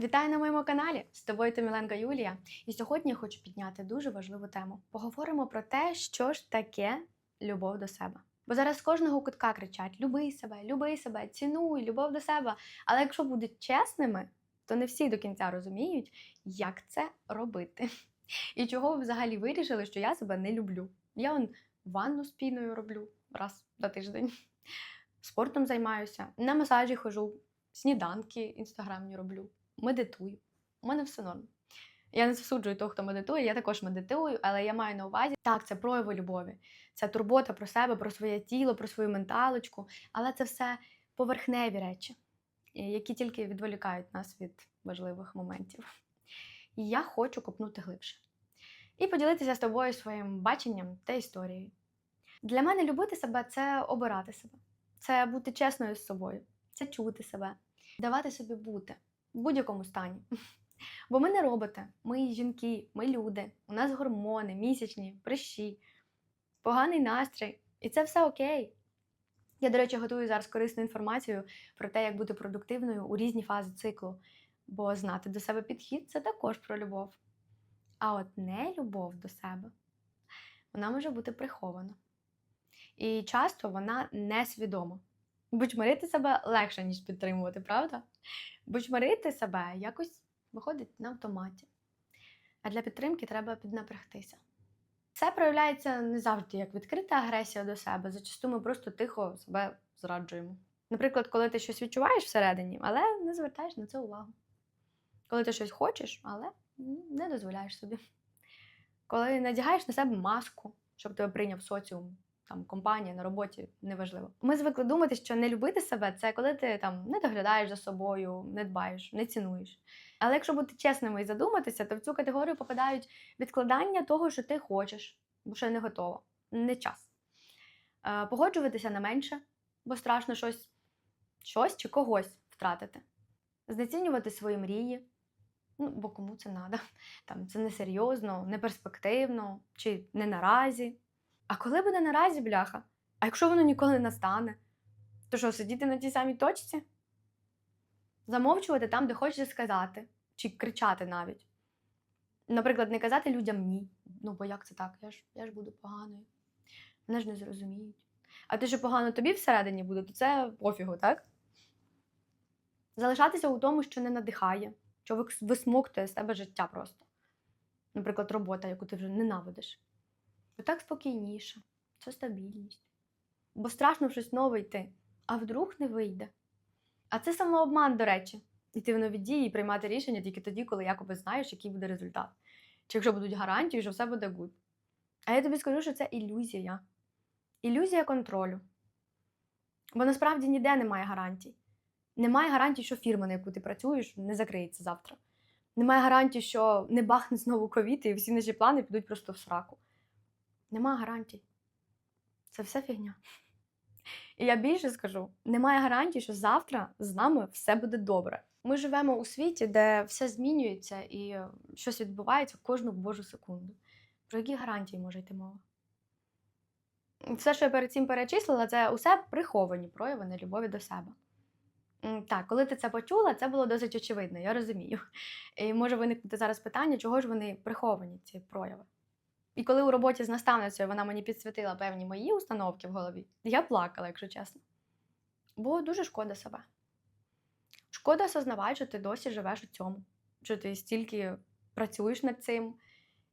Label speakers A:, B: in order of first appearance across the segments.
A: Вітаю на моєму каналі! З тобою Томіленко Юлія. І сьогодні я хочу підняти дуже важливу тему. Поговоримо про те, що ж таке любов до себе. Бо зараз з кожного кутка кричать: люби себе, люби себе, цінуй, любов до себе. Але якщо будуть чесними, то не всі до кінця розуміють, як це робити. І чого ви взагалі вирішили, що я себе не люблю. Я он ванну з роблю раз на тиждень, спортом займаюся, на масажі хожу, сніданки інстаграмні роблю медитую. У мене все норм. Я не засуджую того, хто медитує, я також медитую, але я маю на увазі, так, це прояви любові, це турбота про себе, про своє тіло, про свою менталочку, але це все поверхневі речі, е, які тільки відволікають нас від важливих моментів. І я хочу копнути глибше і поділитися з тобою своїм баченням та історією. Для мене любити себе це обирати себе, це бути чесною з собою, це чути себе, давати собі бути в будь-якому стані. Бо ми не роботи, ми жінки, ми люди, у нас гормони, місячні, прищі, поганий настрій, і це все окей. Я, до речі, готую зараз корисну інформацію про те, як бути продуктивною у різні фази циклу. Бо знати до себе підхід це також про любов. А от не любов до себе, вона може бути прихована. І часто вона несвідома. Будь-мирити себе легше, ніж підтримувати, правда? Будь-мирити себе якось виходить на автоматі. А для підтримки треба піднапрягтися. Це проявляється не завжди як відкрита агресія до себе. Зачасту ми просто тихо себе зраджуємо. Наприклад, коли ти щось відчуваєш всередині, але не звертаєш на це увагу. Коли ти щось хочеш, але не дозволяєш собі. Коли надягаєш на себе маску, щоб тебе прийняв соціум, там компанія на роботі неважливо. Ми звикли думати, що не любити себе це коли ти там не доглядаєш за собою, не дбаєш, не цінуєш. Але якщо бути чесними і задуматися, то в цю категорію попадають відкладання того, що ти хочеш, бо ще не готова, не час. Е, Погоджуватися на менше, бо страшно щось, щось чи когось втратити. Знецінювати свої мрії. Ну, бо кому це треба? Там це несерйозно, неперспективно чи не наразі. А коли буде наразі, бляха? А якщо воно ніколи не настане, то що, сидіти на тій самій точці? Замовчувати там, де хочеться сказати, чи кричати навіть. Наприклад, не казати людям ні. Ну, бо як це так? Я ж, я ж буду поганою. Мене ж не зрозуміють. А те, що погано тобі всередині буде, то це пофігу, так? Залишатися у тому, що не надихає, що висмоктує з тебе життя просто. Наприклад, робота, яку ти вже ненавидиш. Бо так спокійніше, це стабільність. Бо страшно щось нове йти, а вдруг не вийде. А це самообман, до речі, йти в нові дії і приймати рішення тільки тоді, коли якоби знаєш, який буде результат. Чи якщо будуть гарантії, що все буде гуд. А я тобі скажу, що це ілюзія. Ілюзія контролю. Бо насправді ніде немає гарантій. Немає гарантій, що фірма, на яку ти працюєш, не закриється завтра. Немає гарантій, що не бахне знову ковід, і всі наші плани підуть просто в сраку. Нема гарантій. Це все фігня. І я більше скажу: немає гарантій, що завтра з нами все буде добре. Ми живемо у світі, де все змінюється і е, щось відбувається кожну божу секунду. Про які гарантії може йти мова? Все, що я перед цим перечислила, це усе приховані прояви нелюбові до себе. Так, коли ти це почула, це було досить очевидно, я розумію. І може виникнути зараз питання, чого ж вони приховані, ці прояви. І коли у роботі з наставницею вона мені підсвітила певні мої установки в голові, я плакала, якщо чесно. Бо дуже шкода себе. Шкода осознавати, що ти досі живеш у цьому, що ти стільки працюєш над цим,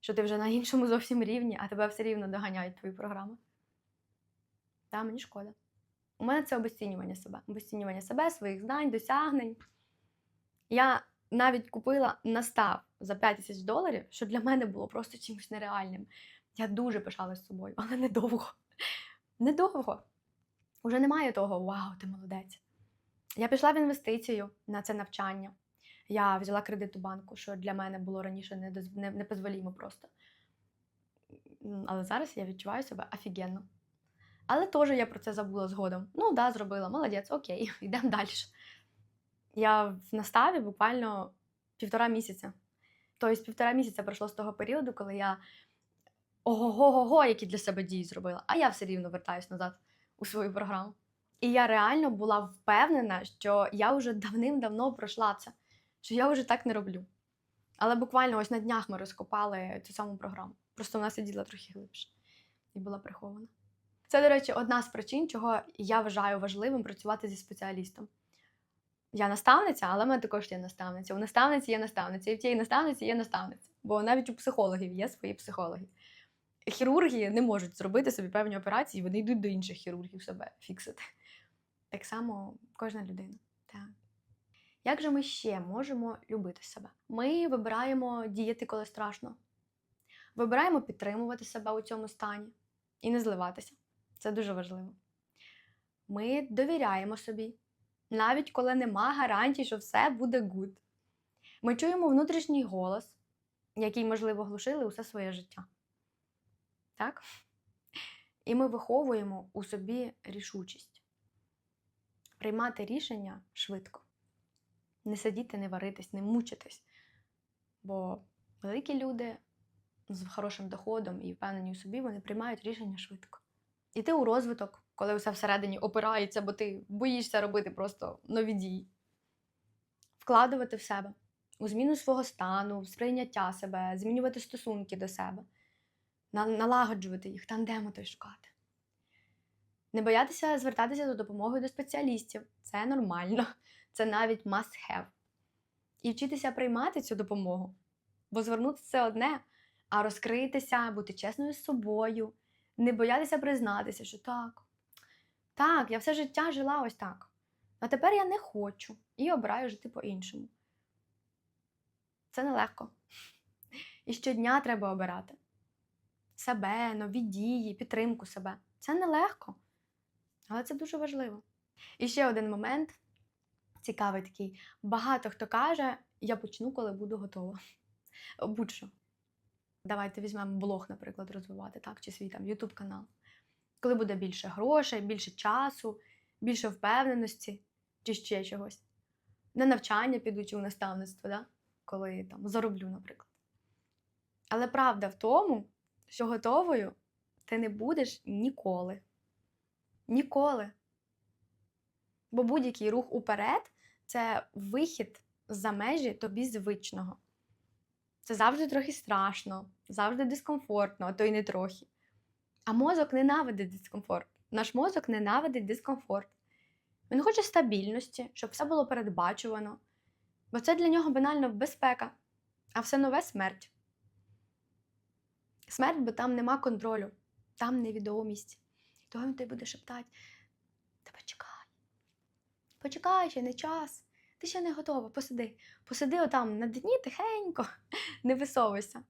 A: що ти вже на іншому зовсім рівні, а тебе все рівно доганяють твої програми. Та, мені шкода. У мене це обесцінювання себе, обесцінювання себе, своїх знань, досягнень. Я навіть купила настав за 5 тисяч доларів, що для мене було просто чимось нереальним. Я дуже пишалась собою, але недовго. Недовго. Уже немає того вау, ти молодець. Я пішла в інвестицію на це навчання. Я взяла кредит у банку, що для мене було раніше не, не, непозволімо просто. Але зараз я відчуваю себе офігенно. Але теж я про це забула згодом. Ну, да, зробила, молодець, окей, йдемо далі. Я в наставі буквально півтора місяця. Тобто півтора місяця пройшло з того періоду, коли я ого-го-го, які для себе дії зробила, а я все рівно вертаюсь назад у свою програму. І я реально була впевнена, що я вже давним-давно пройшла це, що я вже так не роблю. Але буквально ось на днях ми розкопали цю саму програму. Просто вона сиділа трохи глибше і була прихована. Це, до речі, одна з причин, чого я вважаю важливим працювати зі спеціалістом. Я наставниця, але в мене також є наставниця. У наставниці є наставниця, і в тієї наставниці є наставниця. Бо навіть у психологів є свої психологи. Хірурги не можуть зробити собі певні операції, вони йдуть до інших хірургів себе фіксити. Так само кожна людина. Так. Як же ми ще можемо любити себе? Ми вибираємо діяти, коли страшно. Вибираємо підтримувати себе у цьому стані і не зливатися. Це дуже важливо. Ми довіряємо собі, навіть коли нема гарантій, що все буде гуд. Ми чуємо внутрішній голос, який, можливо, глушили усе своє життя. Так? І ми виховуємо у собі рішучість. Приймати рішення швидко. Не сидіти, не варитись, не мучитись. Бо великі люди з хорошим доходом і впевнені у собі, вони приймають рішення швидко. Іти у розвиток, коли все всередині опирається, бо ти боїшся робити просто нові дії. Вкладувати в себе у зміну свого стану, в сприйняття себе, змінювати стосунки до себе, налагоджувати їх, тандему той шукати. Не боятися звертатися за допомогою до спеціалістів. Це нормально, це навіть must have. І вчитися приймати цю допомогу. Бо звернутися це одне, а розкритися, бути чесною з собою, не боятися признатися, що так, так, я все життя жила ось так. А тепер я не хочу і обираю жити по-іншому. Це нелегко. І щодня треба обирати себе, нові дії, підтримку себе. Це нелегко, але це дуже важливо. І ще один момент цікавий такий. Багато хто каже, я почну, коли буду готова. Будь-що. Давайте візьмемо блог, наприклад, розвивати, так, чи свій там YouTube канал. Коли буде більше грошей, більше часу, більше впевненості, чи ще чогось. На навчання піду чи у наставництво, да? коли там зароблю, наприклад. Але правда в тому, що готовою ти не будеш ніколи. Ніколи. Бо будь-який рух уперед це вихід за межі тобі звичного. Це завжди трохи страшно, завжди дискомфортно, а то й не трохи. А мозок ненавидить дискомфорт. Наш мозок ненавидить дискомфорт. Він хоче стабільності, щоб все було передбачувано. Бо це для нього банально безпека, а все нове смерть. Смерть, бо там нема контролю, там невідомість. Того він тобі буде шептати: та почекай. Почекай, ще не час. Ти ще не готова, посиди. Посиди отам на дні тихенько, не висовуйся.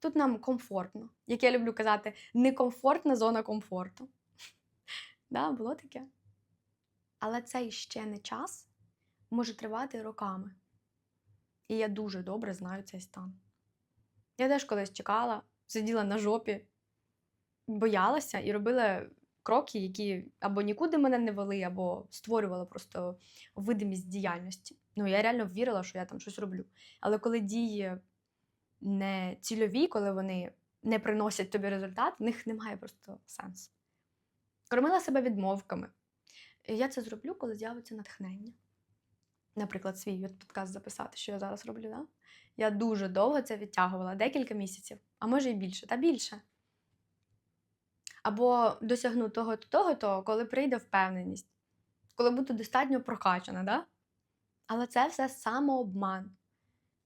A: Тут нам комфортно. Як я люблю казати, некомфортна зона комфорту. да, було таке. Але цей ще не час може тривати роками. І я дуже добре знаю цей стан. Я теж колись чекала, сиділа на жопі, боялася і робила кроки, які або нікуди мене не вели, або створювала просто видимість діяльності. Ну, я реально вірила, що я там щось роблю. Але коли дії не цільові, коли вони не приносять тобі результат, в них немає просто сенсу. Кормила себе відмовками. І я це зроблю, коли з'явиться натхнення. Наприклад, свій подкаст записати, що я зараз роблю. Да? Я дуже довго це відтягувала, декілька місяців, а може і більше, та більше. Або досягну того-то, того-то, коли прийде впевненість, коли буду достатньо прокачана, да? Але це все самообман.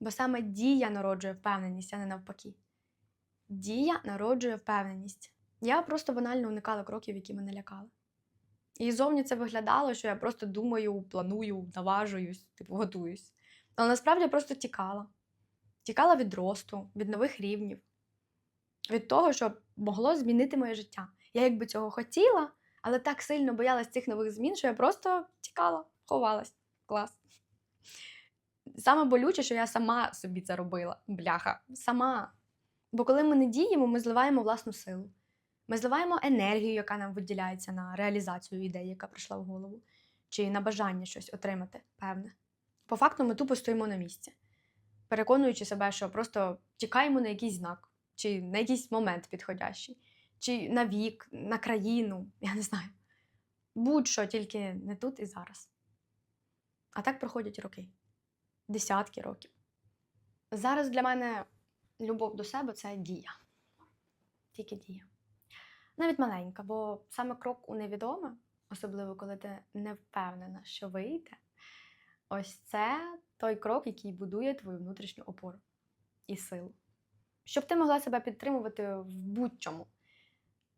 A: Бо саме дія народжує впевненість, а не навпаки. Дія народжує впевненість. Я просто банально уникала кроків, які мене лякали. І зовні це виглядало, що я просто думаю, планую, наважуюсь, типу, готуюсь. Але насправді я просто тікала. Тікала від росту, від нових рівнів, від того, що могло змінити моє життя. Я якби цього хотіла, але так сильно боялась цих нових змін, що я просто тікала, ховалась. Клас. Саме болюче, що я сама собі це робила, бляха, сама. Бо коли ми не діємо, ми зливаємо власну силу. Ми зливаємо енергію, яка нам виділяється на реалізацію ідеї, яка прийшла в голову, чи на бажання щось отримати, певне. По факту ми тупо стоїмо на місці, переконуючи себе, що просто чекаємо на якийсь знак, чи на якийсь момент підходящий, чи на вік, на країну, я не знаю. Будь-що, тільки не тут і зараз. А так проходять роки. Десятки років. Зараз для мене любов до себе це дія. Тільки дія. Навіть маленька, бо саме крок у невідоме, особливо коли ти не впевнена, що вийде, ось це той крок, який будує твою внутрішню опору і силу. Щоб ти могла себе підтримувати в будь-чому.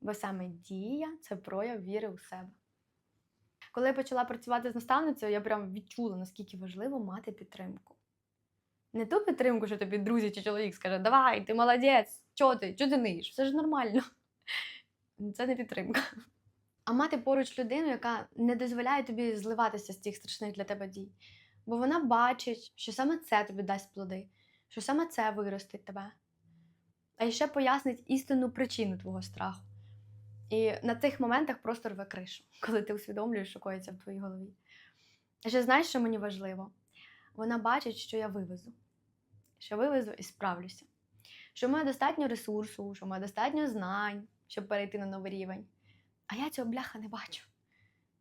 A: Бо саме дія це прояв віри у себе. Коли я почала працювати з наставницею, я прям відчула, наскільки важливо мати підтримку. Не ту підтримку, що тобі друзі чи чоловік скаже, давай, ти молодець, чого ти, чого ти ниєш? Все ж нормально. Це не підтримка. А мати поруч людину, яка не дозволяє тобі зливатися з цих страшних для тебе дій. Бо вона бачить, що саме це тобі дасть плоди, що саме це виростить тебе. А ще пояснить істинну причину твого страху. І на цих моментах просто рве кришу, коли ти усвідомлюєш, що коїться в твоїй голові. Ще знаєш, що мені важливо? Вона бачить, що я вивезу, що вивезу і справлюся, що в мене достатньо ресурсу, що в мене достатньо знань, щоб перейти на новий рівень. А я цього бляха не бачу.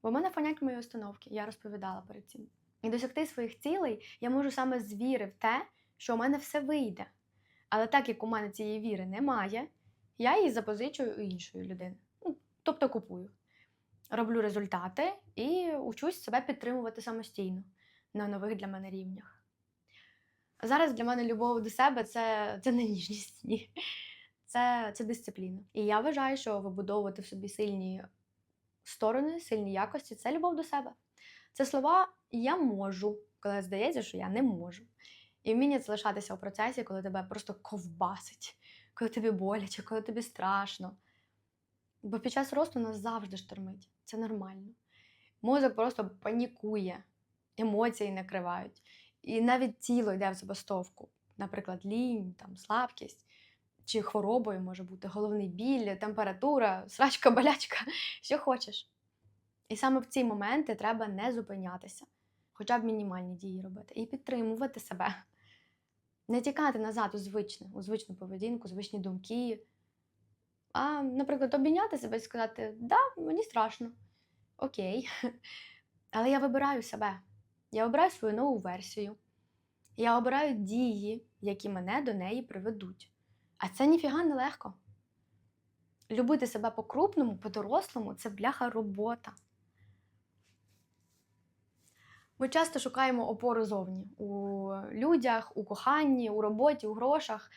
A: Бо в мене понять мої установки, я розповідала перед цим. І досягти своїх цілей я можу саме з віри в те, що у мене все вийде. Але так як у мене цієї віри немає, я її запозичую у іншої людини. Тобто купую. Роблю результати і учусь себе підтримувати самостійно на нових для мене рівнях. Зараз для мене любов до себе це, це не ніжність, ні. Це, це дисципліна. І я вважаю, що вибудовувати в собі сильні сторони, сильні якості це любов до себе. Це слова я можу, коли здається, що я не можу. І вміння залишатися у процесі, коли тебе просто ковбасить, коли тобі боляче, коли тобі страшно. Бо під час росту нас завжди штормить. Це нормально. Мозок просто панікує, емоції накривають. І навіть тіло йде в забастовку. Наприклад, лінь, там, слабкість, чи хворобою може бути головний біль, температура, срачка, болячка, що хочеш. І саме в ці моменти треба не зупинятися, хоча б мінімальні дії робити, і підтримувати себе. Не тікати назад у звичне, у звичну поведінку, звичні думки. А, наприклад, обійняти себе і сказати, да, мені страшно. Окей. Але я вибираю себе. Я обираю свою нову версію. Я обираю дії, які мене до неї приведуть. А це ніфіга не легко. Любити себе по-крупному, по-дорослому це бляха робота. Ми часто шукаємо опору зовні у людях, у коханні, у роботі, у грошах.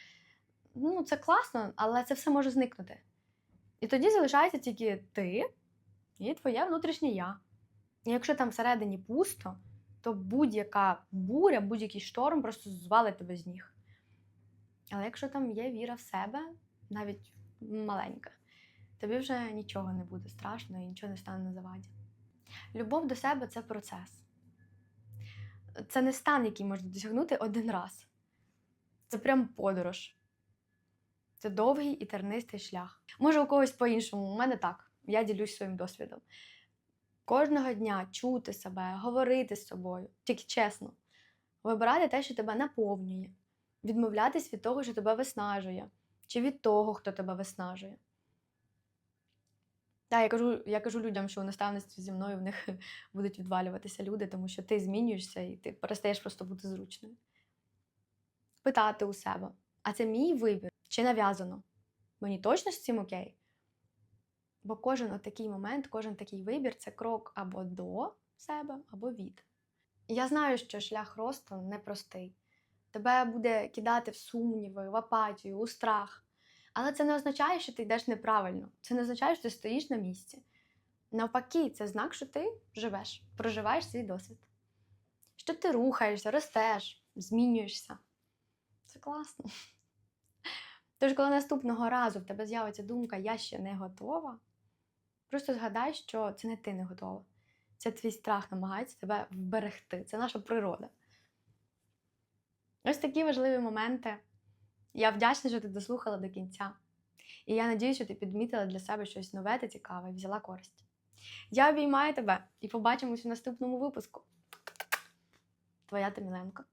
A: Ну, це класно, але це все може зникнути. І тоді залишається тільки ти і твоє внутрішнє я. І якщо там всередині пусто, то будь-яка буря, будь-який шторм просто звалить тебе з ніг. Але якщо там є віра в себе, навіть маленька, тобі вже нічого не буде страшно і нічого не стане на заваді. Любов до себе це процес. Це не стан, який можна досягнути один раз. Це прям подорож. Це довгий і тернистий шлях. Може, у когось по-іншому, у мене так. Я ділюсь своїм досвідом. Кожного дня чути себе, говорити з собою, тільки чесно, вибирати те, що тебе наповнює, відмовлятись від того, що тебе виснажує, чи від того, хто тебе виснажує. Так, я кажу, я кажу людям, що у наставництві зі мною в них будуть відвалюватися люди, тому що ти змінюєшся і ти перестаєш просто бути зручною. Питати у себе, а це мій вибір чи нав'язано? Мені точно з цим окей? Бо кожен такий момент, кожен такий вибір це крок або до себе, або від. Я знаю, що шлях росту непростий. Тебе буде кидати в сумніви, в апатію, у страх. Але це не означає, що ти йдеш неправильно. Це не означає, що ти стоїш на місці. Навпаки, це знак, що ти живеш, проживаєш свій досвід. Що ти рухаєшся, ростеш, змінюєшся. Це класно. Тож, коли наступного разу в тебе з'явиться думка Я ще не готова, просто згадай, що це не ти не готова. Це твій страх намагається тебе вберегти. Це наша природа. Ось такі важливі моменти. Я вдячна, що ти дослухала до кінця. І я надію, що ти підмітила для себе щось нове та цікаве і взяла користь. Я обіймаю тебе і побачимось у наступному випуску. Твоя Томіленко.